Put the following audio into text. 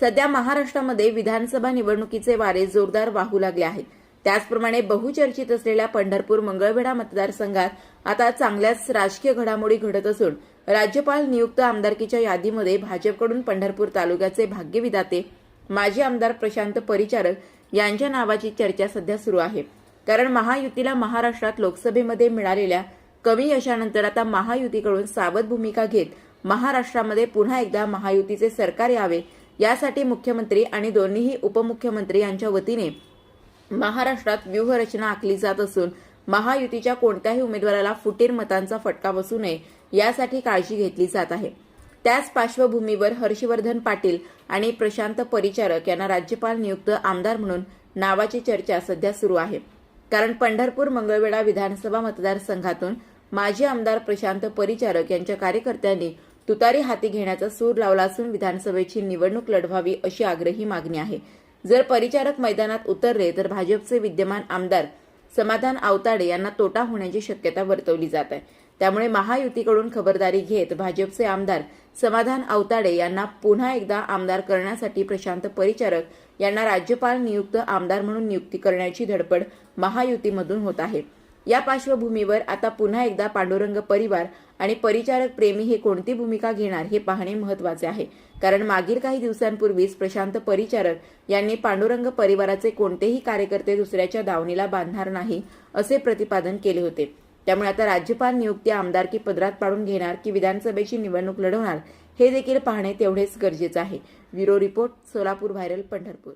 सध्या महाराष्ट्रामध्ये विधानसभा निवडणुकीचे वारे जोरदार वाहू लागले आहेत. त्याचप्रमाणे बहुचर्चित असलेल्या पंढरपूर मंगळवेढा मतदारसंघात आता चांगल्याच राजकीय घडामोडी घडत असून राज्यपाल नियुक्त आमदारकीच्या यादीमध्ये भाजपकडून पंढरपूर तालुक्याचे भाग्यविधाते माजी आमदार प्रशांत परिचारक यांच्या नावाची चर्चा सध्या सुरू आहे. कारण महायुतीला महाराष्ट्रात लोकसभेमध्ये मिळालेल्या कमी यशानंतर आता महायुतीकडून सावध भूमिका घेत महाराष्ट्रामध्ये पुन्हा एकदा महायुतीचे सरकार यावे यासाठी मुख्यमंत्री आणि दोन्हीही उपमुख्यमंत्री यांच्या वतीने महाराष्ट्रात व्यूहरचना आखली जात असून महायुतीच्या कोणत्याही उमेदवाराला फुटीर मतांचा फटका बसू नये यासाठी काळजी घेतली जात आहे. त्याच पार्श्वभूमीवर हर्षवर्धन पाटील आणि प्रशांत परिचारक यांना राज्यपाल नियुक्त आमदार म्हणून नावाची चर्चा सध्या सुरू आहे. कारण पंढरपूर मंगळवेढा विधानसभा मतदारसंघातून माजी आमदार प्रशांत परिचारक यांच्या कार्यकर्त्यांनी तुतारी हाती घेण्याचा सूर लावला असून विधानसभेची निवडणूक लढवावी अशी आग्रही मागणी आहे. जर परिचारक मैदानात उतरले तर भाजपचे विद्यमान आमदार समाधान आवताडे यांना तोटा होण्याची शक्यता वर्तवली जात आहे. त्यामुळे महायुतीकडून खबरदारी घेत भाजपचे आमदार समाधान आवताडे यांना पुन्हा एकदा आमदार करण्यासाठी प्रशांत परिचारक यांना राज्यपाल नियुक्त आमदार म्हणून नियुक्ती करण्याची धडपड महायुतीमधून होत आहे. या पार्श्वभूमीवर आता पुन्हा एकदा पांडुरंग परिवार आणि परिचारक प्रेमी हे कोणती भूमिका घेणार हे पाहणे महत्त्वाचे आहे. कारण मागील काही दिवसांपूर्वीच प्रशांत परिचारक यांनी पांडुरंग परिवाराचे कोणतेही कार्यकर्ते दुसऱ्याच्या दावणीला बांधणार नाही असे प्रतिपादन केले होते. त्यामुळे आता राज्यपाल नियुक्ती आमदारकी पदरात पाडून घेणार की विधानसभेची निवडणूक लढवणार हे देखील पाहणे तेवढेच गरजेचं आहे. Bureau report Solapur viral Pandharpur.